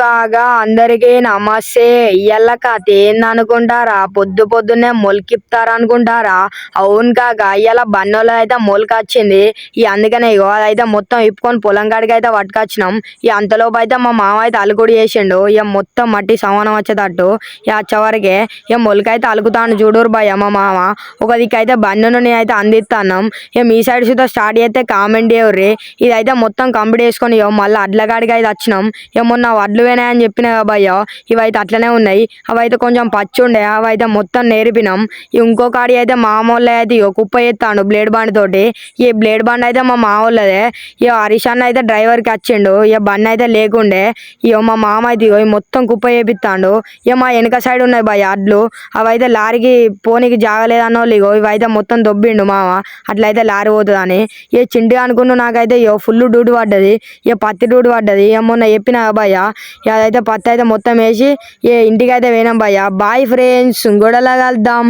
కాగా అందరికీ నమస్తే. ఇయ్యాల కథ ఏందనుకుంటారా? పొద్దు పొద్దున్నే మొలికిప్తారు అనుకుంటారా అవును కాక ఇయ్యాల బన్నోలో అయితే మొలకొచ్చింది. ఈ అందుకనే ఇగో అదైతే మొత్తం ఇప్పుకొని పొలం కాడికి అయితే పట్టుకొచ్చినాం. ఈ అంతలోపు అయితే మా మామ అయితే అలుకుడు చేసిండు. ఇక మొత్తం మట్టి సమానం వచ్చేటట్టు. ఇక వచ్చేవరకే ఇక మొలకైతే అలుకుతాను చూడూరు భయ మా మామ. ఒక దిక్కైతే బన్నును నేనైతే అందిస్తాను ఇక మీ సైడ్ చూద్దా స్టార్ట్ చేస్తే కామెంట్ చేయర్రి. ఇదైతే మొత్తం కంప్లీట్ చేసుకొని ఇక మళ్ళీ అడ్లగాడికి అయితే వచ్చినాం. ఇక మొన్న వడ్లు అని చెప్పిన కదా భయ్య ఇవైతే అట్లనే ఉన్నాయి. అవైతే కొంచెం పచ్చి ఉండే అవైతే మొత్తం నేర్పినాం. ఇంకో కాడి అయితే మామూలు అయితే ఇక కుప్ప ఎత్తాడు బ్లేడ్ బండి తోటి. ఈ బ్లేడ్ బండి అయితే మా మామూలదే ఇక హరీష్ అన్న అయితే డ్రైవర్కి వచ్చిండు ఇక బండి అయితే లేకుండే. ఇక మా మామ అయితే ఇగో ఈ మొత్తం కుప్ప చేపిస్తాడు ఇక మా వెనక సైడ్ ఉన్నాయి భయ్య అడ్లు. అవైతే లారీకి పోనీకి జాగలేదన్న వాళ్ళు ఇగో ఇవైతే మొత్తం దొబ్బిండు మామ. అట్లయితే లారీ పోతుందని. ఇక చిండి అనుకున్న నాకైతే ఇక ఫుల్ డూడు పడ్డది. ఇక పత్తి డూడు పడ్డది. ఇక మొన్న చెప్పిన భయ్య అదైతే పత్తి అయితే మొత్తం వేసి ఏ ఇంటికి అయితే పోయినాం భయ్య. బాయ్ ఫ్రెండ్స్ గొడవలా కలుద్దాం.